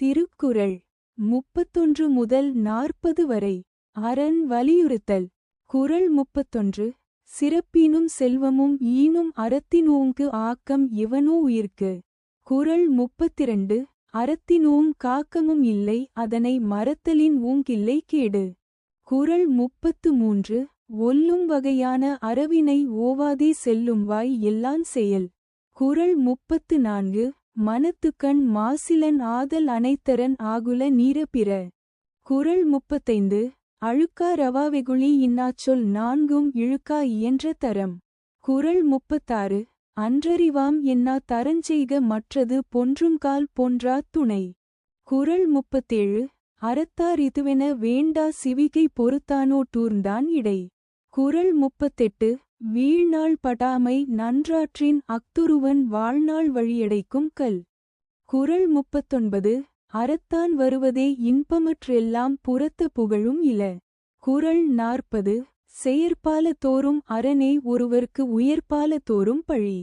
திருக்குறள். முப்பத்தொன்று முதல் நாற்பது வரை. அரண் வலியுறுத்தல். குறள் முப்பத்தொன்று. சிறப்பினும் செல்வமும் ஈனும் அறத்தினூங்கு ஆக்கம் எவனோ உயிர்க்கு. குறள் முப்பத்திரண்டு. அறத்தினூங் காக்கமும் இல்லை அதனை மறத்தலின் ஊங்கில்லை கேடு. குறள் முப்பத்து மூன்று ஒல்லும் வகையான அறவினை ஓவாதே செல்லும் வாய் எல்லான் செயல். குறள் முப்பத்து நான்கு. மனத்துக்கண் மாசிலன் ஆதல் அனைத்தரன் ஆகுல நீர பிற. குறள் முப்பத்தைந்து அழுக்கா ரவாவெகுளி இன்னாச்சொல் நான்கும் இழுக்கா இயன்ற தரம். குறள் முப்பத்தாறு அன்றறிவாம் என்னா தரஞ்செய்க மற்றது பொன்றுங்கால் பொன்றா துணை. குரல் முப்பத்தேழு அறத்தார் இதுவென வேண்டா சிவிகை பொறுத்தானோ டூர்ந்தான் இடை. குறள் முப்பத்தெட்டு வீழ்நாள் படாமை நன்றாற்றின் அக்துருவன் வாழ்நாள் வழியடைக்கும் கல். குறள் முப்பத்தொன்பது அறத்தான் வருவதே இன்பமற்றெல்லாம் புறத்த புகழும் இல. குறள் நாற்பது செயற்பால தோறும் அரணே ஒருவர்க்கு உயர்பால தோறும் பழி.